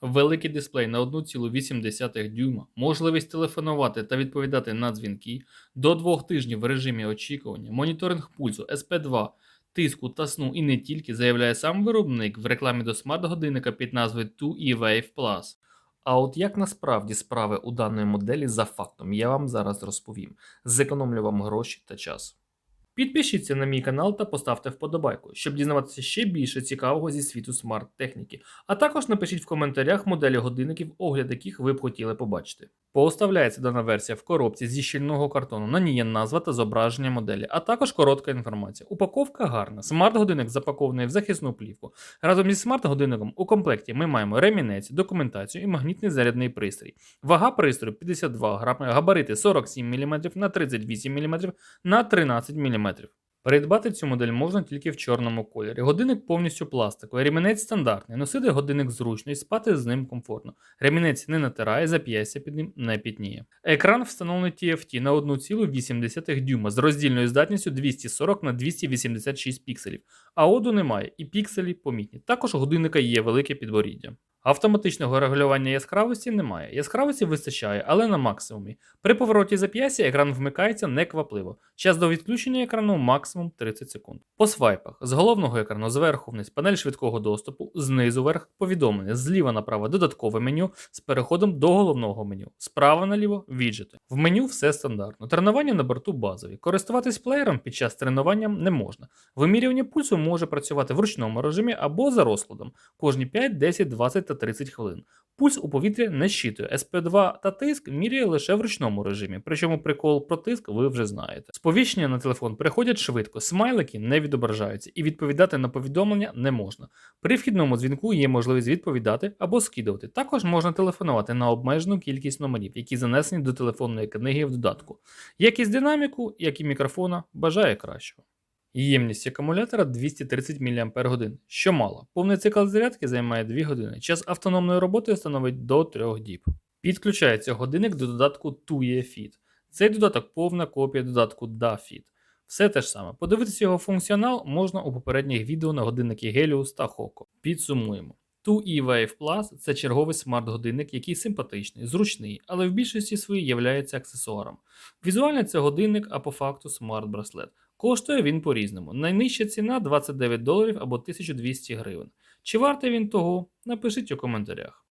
Великий дисплей на 1,8 дюйма, можливість телефонувати та відповідати на дзвінки, до двох тижнів в режимі очікування, моніторинг пульсу, SP2, тиску та сну і не тільки заявляє сам виробник в рекламі до смарт-годинника під назвою 2 eWave Plus. А от як насправді справи у даної моделі за фактом, я вам зараз розповім. Зекономлю вам гроші та час. Підпишіться на мій канал та поставте вподобайку, щоб дізнаватися ще більше цікавого зі світу смарт-техніки. А також напишіть в коментарях моделі годинників, огляд яких ви б хотіли побачити. Поставляється дана версія в коробці зі щільного картону. На ній є назва та зображення моделі, а також коротка інформація. Упаковка гарна. Смарт-годинник запакований в захисну плівку. Разом зі смарт-годинником у комплекті ми маємо ремінець, документацію і магнітний зарядний пристрій. Вага пристрою 52 грами, габарити 47 мм на 38 мм на 13 мм. Передбати цю модель можна тільки в чорному кольорі. Годинник повністю пластиковий, ремінець стандартний. Носити годинник зручно і спати з ним комфортно. Ремінець не натирає, зап'ястя під ним не пітніє. Екран встановлений TFT на 1,8 дюйма з роздільною здатністю 240 на 286 пікселів. Аоду немає і пікселі помітні. Також у годинника є велике підборіддя. Автоматичного регулювання яскравості немає. Яскравості вистачає, але на максимумі. При повороті зап'ястя екран вмикається неквапливо. Час до відключення екрану максимум 30 секунд. По свайпах з головного екрану зверху вниз панель швидкого доступу, знизу вверх повідомлення, зліва направо додаткове меню з переходом до головного меню, справа наліво віджити. В меню все стандартно. Тренування на борту базові. Користуватись плеєром під час тренування не можна. Вимірювання пульсу може працювати в ручному режимі або за розкладом кожні 5, 10, 20 та 30 хвилин. Пульс у повітрі не щитує. SP2 та тиск міряє лише в ручному режимі, причому прикол про тиск ви вже знаєте. Сповіщення на телефон приходять швидко, смайлики не відображаються і відповідати на повідомлення не можна. При вхідному дзвінку є можливість відповідати або скидувати. Також можна телефонувати на обмежену кількість номерів, які занесені до телефонної книги в додатку. Якість динаміку, як і мікрофона, бажає кращого. Ємність акумулятора 230 мАч, що мало. Повний цикл зарядки займає 2 години. Час автономної роботи становить до 3 діб. Підключається годинник до додатку TUE Fit. Цей додаток повна копія додатку DaFit. Все те ж саме. Подивитися його функціонал можна у попередніх відео на годинники Helios та Hoco. Підсумуємо. 2E Wave Plus це черговий смарт-годинник, який симпатичний, зручний, але в більшості своїй являється аксесуаром. Візуально це годинник, а по факту смарт-браслет. Коштує він по-різному. Найнижча ціна 29 доларів або 1200 гривень. Чи вартий він того? Напишіть у коментарях.